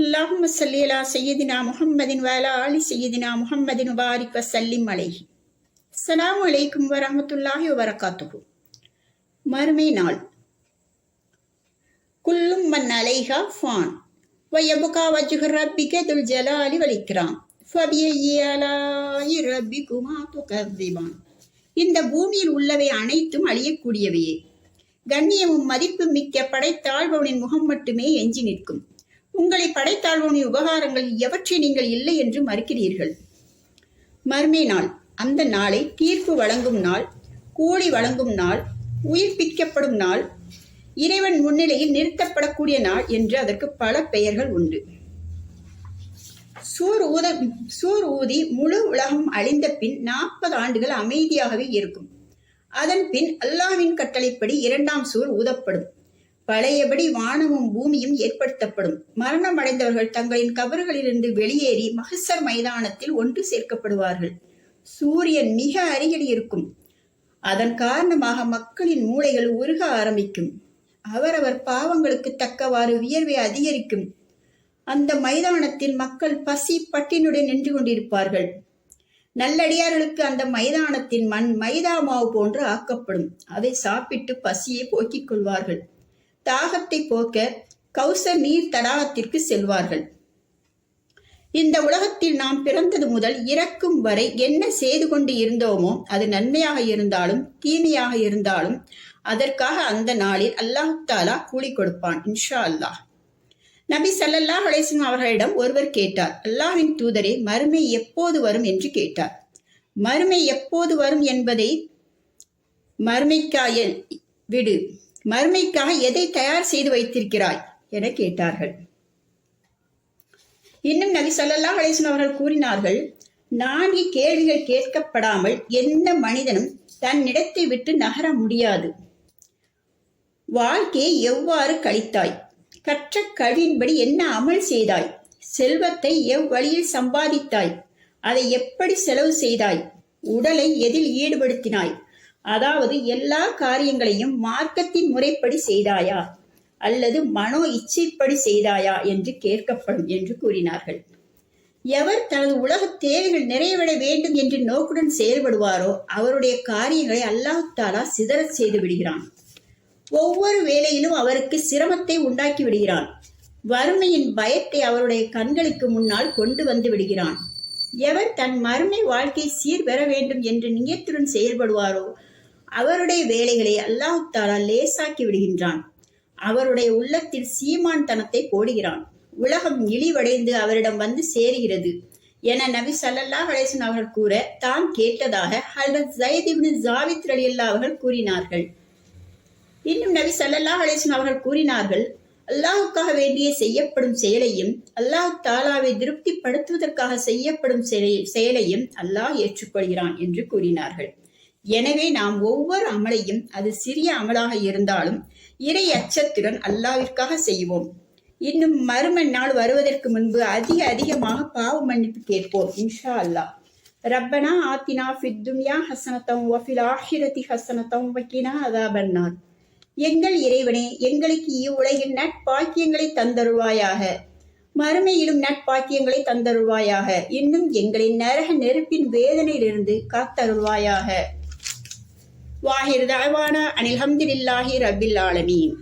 அல்லாஹும் சல்லியலா செய்யதினா முஹம்மதின் வேலா அலி செய்யதினா முஹம்மதின் உபாரிக் வசல்லிம் அலைஹி. அஸ்லாம் வலைக்கும் வரமத்துல்லாஹி வரகாத்துகு மறுமை நாள். குல்லும் மன் அலைஹா ஃபான். வயபுகா வஜுஹர் ரப்பிக துல் ஜலாலி வலிக்கிறான் ஃபபியலாயி ரப்பி குமா துகர்திவான் இந்த பூமியில் உள்ளவை அனைத்தும் அழியக்கூடியவையே. கண்ணியமும் மதிப்பு மிக்க படைத்தாழ்பவனின் முகம் மட்டுமே எஞ்சி நிற்கும். உங்களை படைத்தாழ்வனின் உபகாரங்களில் எவற்றை நீங்கள் இல்லை என்று மறுக்கிறீர்கள். மர்மே நாள். அந்த நாளை தீர்ப்பு வழங்கும் நாள் கூலி வழங்கும் நாள் உயிர்ப்பிக்கப்படும் நாள் இறைவன் முன்னிலையில் நிறுத்தப்படக்கூடிய நாள் என்று அதற்கு பல பெயர்கள் உண்டு. சூர் ஊத சூர் ஊதி முழு உலகம் அழிந்த பின் நாற்பது ஆண்டுகள் அமைதியாகவே இருக்கும். அதன் பின் அல்லாவின் கட்டளைப்படி இரண்டாம் சூர் ஊதப்படும். பழையபடி வானமும் பூமியும் ஏற்படுத்தப்படும். மரணம் அடைந்தவர்கள் தங்களின் கபறுகளிலிருந்து வெளியேறி மகசர் மைதானத்தில் ஒன்று சேர்க்கப்படுவார்கள். சூரியன் மிக அருகில் இருக்கும். அதன் காரணமாக மக்களின் மூளைகள் உருக ஆரம்பிக்கும். அவரவர் பாவங்களுக்கு தக்கவாறு வியர்வை அதிகரிக்கும். அந்த மைதானத்தில் மக்கள் பசி பட்டினுடன் நின்று கொண்டிருப்பார்கள். நல்லடியார்களுக்கு அந்த மைதானத்தின் மண் மைதா மாவு போன்று ஆக்கப்படும். அதை சாப்பிட்டு பசியை போக்கிக் கொள்வார்கள். தாகத்தை போக்க கௌசர் நீர் தடாகத்திற்கு செல்வார்கள். இந்த உலகத்தில் நாம் பிறந்தது முதல் இறக்கும் வரை என்ன செய்து கொண்டு இருந்தோமோ அது நன்மையாக இருந்தாலும் தீமையாக இருந்தாலும் அதற்காக அந்த நாளில் அல்லாஹ் தாலா கூலி கொடுப்பான் இன்ஷா அல்லாஹ் நபி சல்லல்லாஹ் அலிஸ்லாம் அவர்களிடம் ஒருவர் கேட்டார் அல்லாஹின் தூதரே மறுமை எப்போது வரும்? என்று கேட்டார். மறுமை எப்போது வரும் என்பதை மறுமைக்காய விடு. மறுமைக்காக எதை தயார் செய்து வைத்திருக்கிறாய்? என கேட்டார்கள். இன்னும் நபி சொல்லல்லா அலிஸ்லாம் அவர்கள் கூறினார்கள் நான்கு கேள்விகள் கேட்கப்படாமல் எந்த மனிதனும் தன்னிடத்தை விட்டு நகர முடியாது. வாழ்க்கையை எவ்வாறு கழித்தாய்? கற்ற கழியின்படி என்ன அமல் செய்தாய்? செல்வத்தை எவ்வழியில் சம்பாதித்தாய்? அதை எப்படி செலவு செய்தாய்? உடலை எதில் ஈடுபடுத்தினாய்? அதாவது எல்லா காரியங்களையும் மார்க்கத்தின் முறைப்படி செய்தாயா? அல்லது மனோ இச்சைப்படி செய்தாயா? என்று கேட்கப்படும் என்று கூறினார்கள். எவர் தனது உலக தேவைகள் நிறைவேற வேண்டும் என்று நோக்குடன் செயல்படுவாரோ அவருடைய காரியங்களை அல்லாஹ் தாலா சிதற செய்து விடுகிறான். ஒவ்வொரு வேலையிலும் அவருக்கு சிரமத்தை உண்டாக்கி விடுகிறான். வறுமையின் பயத்தை அவருடைய கண்களுக்கு முன்னால் கொண்டு வந்து விடுகிறான். எவர் தன் மறுமை வாழ்க்கை சீர் பெற வேண்டும் என்று நியத்துடன் செயல்படுவாரோ? அவருடைய வேலைகளை அல்லாஹ் தாலா லேசாக்கி விடுகின்றான். அவருடைய உள்ளத்தில் சீமான் தனத்தை போடுகிறான். உலகம் இழிவடைந்து அவரிடம் வந்து சேருகிறது என நபி சல்லல்லா அலேசன் அவர்கள் கூற தான் கேட்டதாக ஹல்ரத் ஜயதிபின் ஜாவித் அலி அல்லா அவர்கள் கூறினார்கள். இன்னும் நபி சல்லல்லா அலேசன் அவர்கள் கூறினார்கள் அல்லாஹுக்காக வேண்டிய செய்யப்படும் செயலையும் அல்லாஹ் தாலாவை திருப்திப்படுத்துவதற்காக செய்யப்படும் செயலையும் அல்லாஹ் ஏற்றுக்கொள்கிறான் என்று கூறினார்கள். எனவே நாம் ஒவ்வொரு அமலையும் அது சிறிய அமலாக இருந்தாலும் இறை அச்சத்துடன் அல்லாவிற்காக செய்வோம். இன்னும் மறும நாள் வருவதற்கு முன்பு அதிக அதிகமாக பாவ மன்னிப்பு கேட்போம் இன்ஷா அல்லாஹ். ரப்பனா ஆத்தினா ஃபித் துன்யா ஹசனத்தம் வஃபில் ஆஹிரதி ஹசனத்தம் வக்கினா அதாபன்னார் எங்கள் இறைவனே எங்களுக்கு இவ்வுலகின் நட்பாக்கியங்களை தந்தருவாயாக மறுமையிலும் நட்பாக்கியங்களை தந்தருவாயாக இன்னும் எங்களின் நரக நெருப்பின் வேதனையிலிருந்து காத்தருள்வாயாக. வாஹிர் தாவானா அனில் ஹம்துலில்லாஹி ரபில் ஆலமீன்.